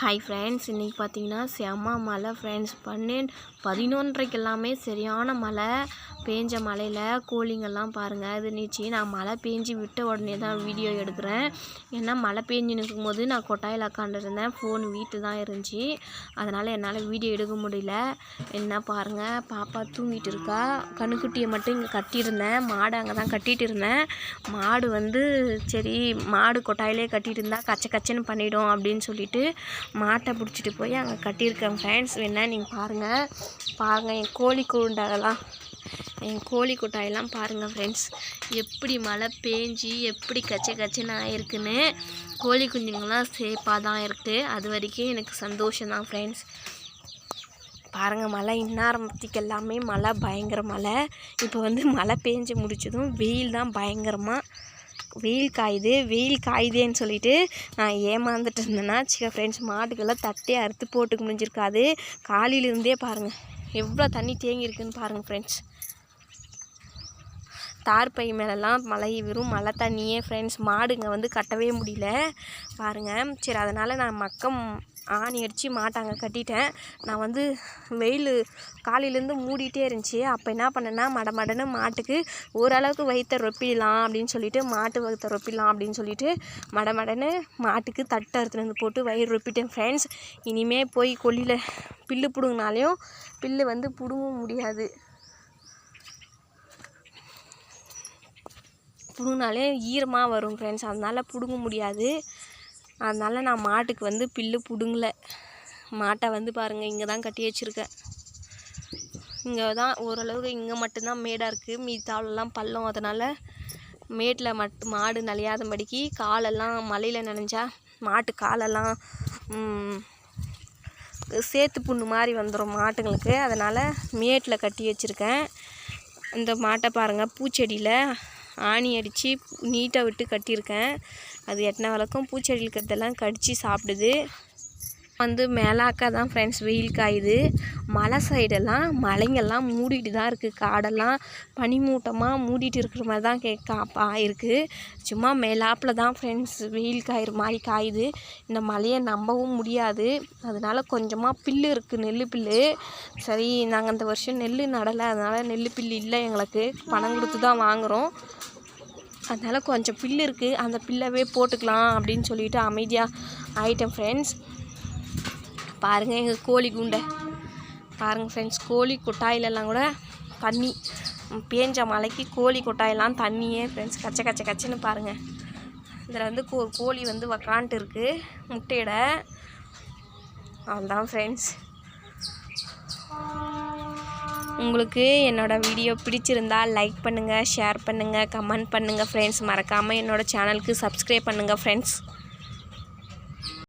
Hi friends இன்றைக்கி பார்த்தீங்கன்னா செம்ம மழை ஃப்ரெண்ட்ஸ் பன்னெண்டு பதினொன்றைக்கு எல்லாமே சரியான மழை. பேஞ்ச மழையில் கோழிங்கெல்லாம் பாருங்கள் அது நீச்சி நான் மழை பேஞ்சு விட்ட உடனே தான் வீடியோ எடுக்கிறேன். ஏன்னா மழை பேஞ்சு நிற்கும் போது நான் கொட்டாயில் உட்காந்துருந்தேன் ஃபோன் வீட்டு தான் இருந்துச்சு. அதனால் என்னால் வீடியோ எடுக்க முடியல. என்ன பாருங்கள் பாப்பா தூங்கிட்டு இருக்கா. கண்ணுக்குட்டியை மட்டும் இங்கே கட்டியிருந்தேன். மாடு அங்கே தான் கட்டிகிட்டு இருந்தேன். மாடு வந்து சரி மாடு கொட்டாயிலே கட்டிகிட்டு இருந்தால் கச்ச கச்சன்னு பண்ணிடும் அப்படின்னு சொல்லிட்டு மாட்டை பிடிச்சிட்டு போய் அங்கே கட்டியிருக்கேன் ஃப்ரெண்ட்ஸ் வேணால் நீங்கள் பாருங்கள் பாருங்கள் என் கோழி கூண்டெல்லாம் என் கோழி கொட்டாயெல்லாம் பாருங்கள் ஃப்ரெண்ட்ஸ் எப்படி மழை பேஞ்சி எப்படி கச்சை கச்சைன்னு ஆயிருக்குன்னு கோழி குஞ்சுங்கள்லாம் சேஃபாக தான் இருக்குது அது வரைக்கும் எனக்கு சந்தோஷம் தான் ஃப்ரெண்ட்ஸ் பாருங்கள் மழை இன்னாரத்துக்கு எல்லாமே மழை பயங்கர மழை. இப்போ வந்து மழை பேஞ்சு முடிச்சதும் வெயில் தான் பயங்கரமாக வெயில் காயுது வெயில் காயுதேன்னு சொல்லிட்டு நான் ஏமாந்துட்டு இருந்தேன்னா சிக்க ஃப்ரெண்ட்ஸ் மாட்டுக்கெல்லாம் தட்டே அறுத்து போட்டுக்க முடிஞ்சிருக்காது. காலையிலேருந்தே பாருங்கள் எவ்வளோ தண்ணி தேங்கியிருக்குன்னு பாருங்கள் ஃப்ரெண்ட்ஸ் தார் பை மேலெல்லாம் மழை வெறும் மழை தண்ணியே ஃப்ரெண்ட்ஸ் மாடுங்க வந்து கட்டவே முடியல. பாருங்கள் சரி அதனால் நான் மக்கம் ஆணி அடித்து மாட்டாங்க கட்டிட்டேன். நான் வந்து வெயில் காலையிலேருந்து மூடிட்டே இருந்துச்சு. அப்போ என்ன பண்ணேன்னா மட மடன்னு மாட்டுக்கு ஓரளவுக்கு வயிற்ற ரொப்பிடலாம் அப்படின்னு சொல்லிட்டு மாட்டு வயிற்ற ரொப்பிடலாம் அப்படின்னு சொல்லிட்டு மட மடன்னு மாட்டுக்கு தட்டை அறுத்துட்டு வந்து போட்டு வயிறு ரொப்பிட்டேன் ஃப்ரெண்ட்ஸ் இனிமேல் போய் கொல்லியில் பில்லு பிடுங்கினாலையும் பில்லு வந்து பிடுங்கவும் முடியாது. பிடுங்கினாலே ஈரமாக வரும் ஃப்ரெண்ட்ஸ் அதனால் பிடுங்க முடியாது. அதனால் நான் மாட்டுக்கு வந்து பில்லு பிடுங்கல. மாட்டை வந்து பாருங்கள் இங்கே தான் கட்டி வச்சுருக்கேன். இங்கே தான் ஓரளவுக்கு இங்கே மட்டும்தான் மேடாக இருக்குது மீதி தாளெல்லாம் பள்ளம். அதனால் மேட்டில் மட் மாடு நலியாதபடிக்கு காலெல்லாம் மழையில் நனைஞ்சா மாட்டு காலெல்லாம் சேத்து புண்ணு மாதிரி வந்துடும் மாட்டுங்களுக்கு. அதனால் மேட்டில் கட்டி வச்சுருக்கேன். இந்த மாட்டை பாருங்கள் பூச்செடியில் ஆணி அடித்து நீட்டாக விட்டு கட்டியிருக்கேன். அது எட்டின வழக்கம் பூச்செடி இருக்கிறதெல்லாம் கடித்து சாப்பிடுது. வந்து மேலாக்கா தான் ஃப்ரெண்ட்ஸ் வெயில் காயுது. மலை சைடெல்லாம் மலைங்கெல்லாம் மூடிட்டு தான் இருக்குது காடெல்லாம் பனிமூட்டமாக மூடிட்டு இருக்கிற மாதிரி தான் கே காப்பா இருக்குது சும்மா மேலாப்பில் தான் ஃப்ரெண்ட்ஸ் வெயில் காயிற மாதிரி காயுது. இந்த மலையை நம்பவும் முடியாது. அதனால் கொஞ்சமாக பில்லு இருக்குது நெல் பில்லு. சரி நாங்கள் இந்த வருஷம் நெல் நடலை. அதனால் நெல் பில்லு இல்லை எங்களுக்கு. பணம் கொடுத்து தான் வாங்குகிறோம் அதனால் கொஞ்சம் பில்லு இருக்குது அந்த பில்லவே போட்டுக்கலாம் அப்படின்னு சொல்லிவிட்டு அமைதியாக ஆயிட்டேன் ஃப்ரெண்ட்ஸ் பாருங்கள் எங்கள் கோழி குண்டை. பாருங்கள் ஃப்ரெண்ட்ஸ் கோழி கொட்டாயிலெல்லாம் கூட தண்ணி. பேஞ்ச மழைக்கு கோழி கொட்டாயெல்லாம் தண்ணியே ஃப்ரெண்ட்ஸ் கச்ச கச்ச கச்சன்னு பாருங்கள் இதில் வந்து கோ கோழி வந்து உக்காண்ட்டு இருக்குது முட்டையிட அவ்வளோதான் ஃப்ரெண்ட்ஸ் உங்களுக்கு என்னோடய வீடியோ பிடிச்சிருந்தா லைக் பண்ணுங்கள் ஷேர் பண்ணுங்கள் கமெண்ட் பண்ணுங்கள் ஃப்ரெண்ட்ஸ் மறக்காமல் என்னோடய சேனலுக்கு சப்ஸ்கிரைப் பண்ணுங்கள் ஃப்ரெண்ட்ஸ்